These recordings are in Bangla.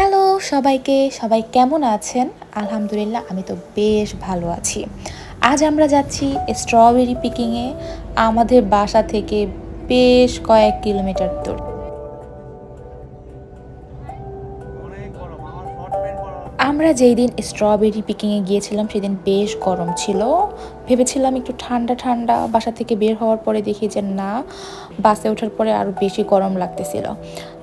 হ্যালো সবাইকে, সবাই কেমন আছেন? আলহামদুলিল্লাহ, আমি তো বেশ ভালো আছি। আজ আমরা যাচ্ছি স্ট্রবেরি পিকিংয়ে আমাদের বাসা থেকে বেশ কয়েক কিলোমিটার দূর। আমরা যেই দিন স্ট্রবেরি পিকিংয়ে গিয়েছিলাম, সেদিন বেশ গরম ছিল। ভেবেছিলাম একটু ঠান্ডা ঠান্ডা বাসা থেকে বের হওয়ার পরে দেখি যে না, বাসে ওঠার পরে আরও বেশি গরম লাগতেছিল।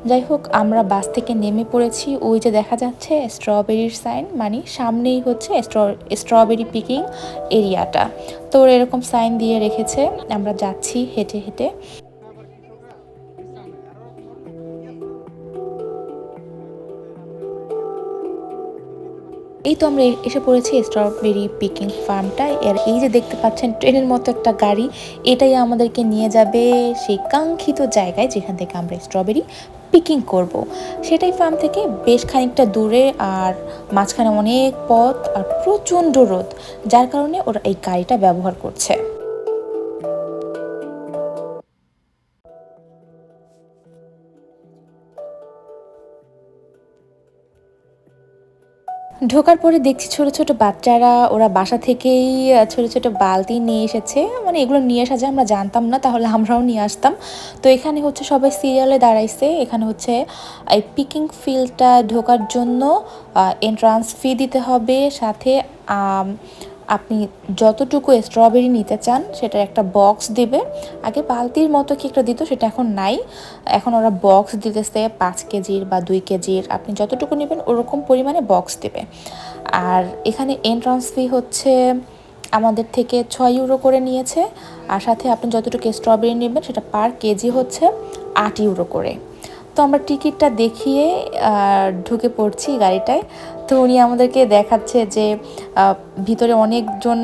যাই হোক, আমরা বাস থেকে নেমে পড়েছি। ওই যে দেখা যাচ্ছে স্ট্রবেরির সাইন মানে সামনেই হচ্ছে স্ট্রবেরি পিকিং এরিয়াটা তো এরকম সাইন দিয়ে রেখেছে। আমরা যাচ্ছি হেঁটে হেঁটে। এই তো আমরা এসে পড়েছি স্ট্রবেরি পিকিং ফার্মটা এর, এই যে দেখতে পাচ্ছেন, ট্রেনের মতো একটা গাড়ি। এটাই আমাদেরকে নিয়ে যাবে সেই কাঙ্ক্ষিত জায়গায় যেখান থেকে আমরা স্ট্রবেরি পিকিং করব। সেটাই ফার্ম থেকে বেশ খানিকটা দূরে আর মাঝখানে অনেক পথ আর প্রচণ্ড রোদ, যার কারণে ওরা এই গাড়িটা ব্যবহার করছে ঢোকার পরে দেখছি ছোট ছোট বাচ্চারা, ওরা বাসা থেকেই ছোট ছোট বালতি নিয়ে এসেছে। মানে এগুলো নিয়ে আসা যায় আমরা জানতাম না, তাহলে আমরাও নিয়ে আসতাম। তো এখানে হচ্ছে সবাই সিরিয়ালে দাঁড়াইছে। এখানে হচ্ছে, এই পিকিং ফিল্ডটা ঢোকার জন্য এন্ট্রান্স ফি দিতে হবে। সাথে আপনি যতটুকু স্ট্রবেরি নিতে চান, সেটার একটা বক্স দেবে। আগে বালতির মতো কি একটা দিত, সেটা এখন নাই। এখন ওরা বক্স দিতেছে, পাঁচ কেজির বা দুই কেজির। আপনি যতটুকু নেবেন, ওরকম পরিমাণে বক্স দেবে। আর এখানে এন্ট্রান্স ফি হচ্ছে, আমাদের থেকে ছয় ইউরো করে নিয়েছে। আর সাথে আপনি যতটুকু স্ট্রবেরি নেবেন, সেটা পার কেজি হচ্ছে আট ইউরো করে। তো আমরা টিকিটটা দেখিয়ে ঢুকে পড়ছি গাড়িটায়। তো উনি আমাদেরকে দেখাচ্ছে যে ভিতরে অনেকজন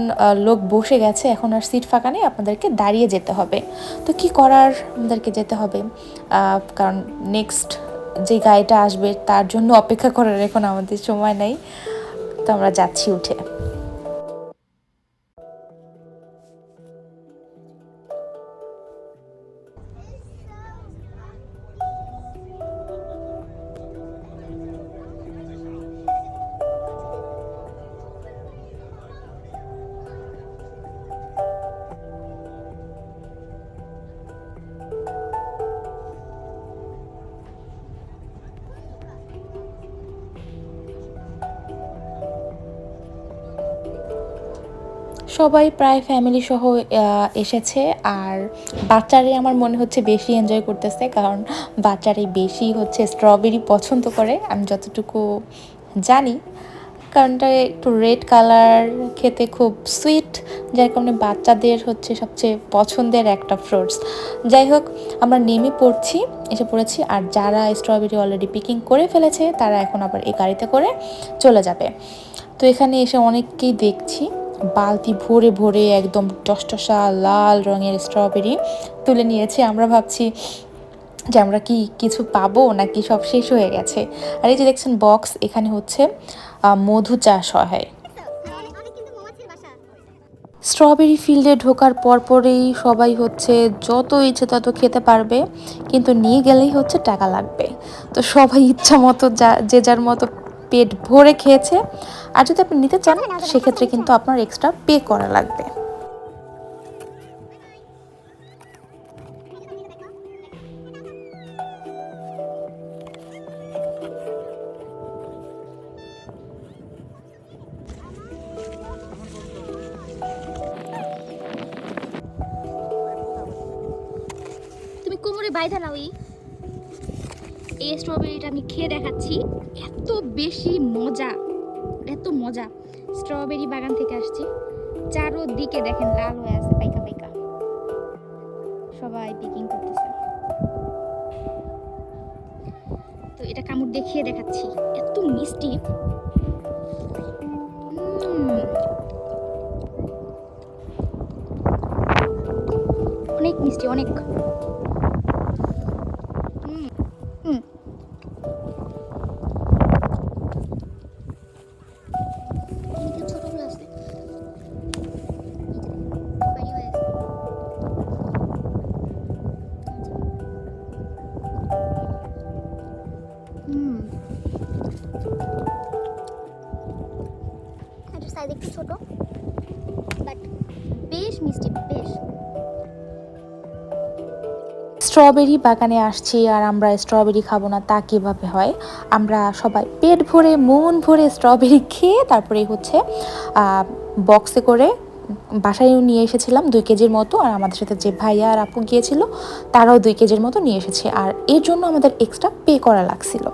লোক বসে গেছে, এখন আর সিট ফাঁকা নেই, আপনাদেরকে দাঁড়িয়ে যেতে হবে। তো কি করার আমাদেরকে যেতে হবে? কারণ নেক্সট যে গাড়িটা আসবে, তার জন্য অপেক্ষা করার এখন আমাদের সময় নেই। তো আমরা যাচ্ছি উঠে। সবাই প্রায় ফ্যামিলি সহ এসেছে। আর বাচ্চারাই আমার মনে হচ্ছে বেশি এনজয় করতেছে, কারণ বাচ্চারাই বেশি হচ্ছে স্ট্রবেরি পছন্দ করে, আমি যতটুকু জানি। কারণটা একটু রেড কালার খেতে খুব সুইট যার কারণে বাচ্চাদের হচ্ছে সবচেয়ে পছন্দের একটা ফ্রুটস যাই হোক, আমরা নেমে পড়ছি, এসে পড়েছি, আর যারা স্ট্রবেরি অলরেডি পিকিং করে ফেলেছে, তারা এখন আবার এই গাড়িতে করে চলে যাবে। তো এখানে এসে অনেককেই দেখছি। বালতি ভরে ভরে একদম টসটসা লাল রঙের স্ট্রবেরি তুলে নিয়েছি। আমরা ভাবছি যে আমরা কি কিছু পাবো নাকি সব শেষ হয়ে গেছে। আর এই যে দেখছেন বক্স এখানে হচ্ছে মধু চাষ হয় স্ট্রবেরি ফিল্ডে ঢোকার পরপরেই সবাই হচ্ছে যত ইচ্ছে তত খেতে পারবে, কিন্তু নিয়ে গেলেই হচ্ছে টাকা লাগবে। তো সবাই ইচ্ছা মতো যা, যে যার মতো পেট ভরে খেয়েছে। আর যদি আপনি নিতে চান সেক্ষেত্রে কিন্তু আপনার এক্সট্রা পে করা লাগবে। তুমি কোমরে বাইধা নাও এই স্ট্রবেরিটা আমি খেয়ে দেখাচ্ছি। এত বেশি মজা, এত মজা। স্ট্রবেরি বাগান থেকে আসছি। চারোদিকে দেখেন লাল হয়ে আছে, পাইকা পাইকা। সবাই পিকিং করতেছে। তো এটা কামড় দেখিয়ে দেখাচ্ছি। এত মিষ্টি। অনেক মিষ্টি, অনেক। সাইজ একটু ছোট বাট বেশ মিষ্টি, বেশ। স্ট্রবেরি বাগানে আসছি আর আমরা স্ট্রবেরি খাব না, তা কীভাবে হয়? আমরা সবাই পেট ভরে, মন ভরে স্ট্রবেরি খেয়ে তারপরে হচ্ছে বক্সে করে বাসায় নিয়ে এসেছিলাম দুই কেজির মতো, আর আমাদের সাথে যে ভাইয়া আর আপু গিয়েছিল, তারাও দুই কেজির মতো নিয়ে এসেছে। আর এর জন্য আমাদের এক্সট্রা পে করা লাগছিল।